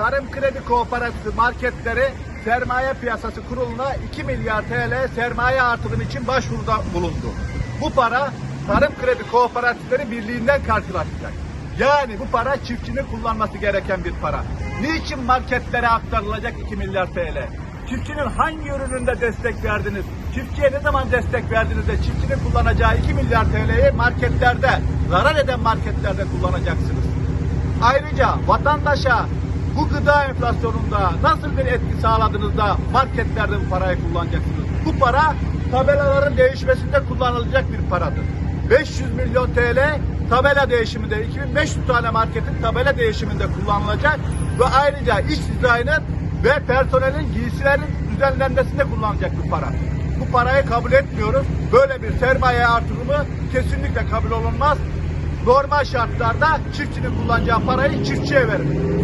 Tarım Kredi Kooperatifi marketleri sermaye piyasası kuruluna 2 milyar TL sermaye artırım için başvuruda bulundu. Bu para Tarım Kredi Kooperatifleri Birliği'nden karşılaşacak. Yani bu para çiftçinin kullanması gereken bir para. Niçin marketlere aktarılacak 2 milyar TL? Çiftçinin hangi ürününde destek verdiniz? Çiftçiye ne zaman destek verdiniz de çiftçinin kullanacağı 2 milyar TL'yi marketlerde, zarar eden marketlerde kullanacaksınız. Ayrıca vatandaşa bu gıda enflasyonunda nasıl bir etki sağladınız da marketlerde bu parayı kullanacaksınız? Bu para tabelaların değişmesinde kullanılacak bir paradır. 500 milyon TL tabela değişiminde 2500 tane marketin tabela değişiminde kullanılacak ve ayrıca iş dizaynın ve personelin giysilerin düzenlenmesinde kullanılacak bu para. Bu parayı kabul etmiyoruz. Böyle bir sermaye artırımı kesinlikle kabul olunmaz normal şartlarda çiftçinin kullanacağı parayı çiftçiye verin.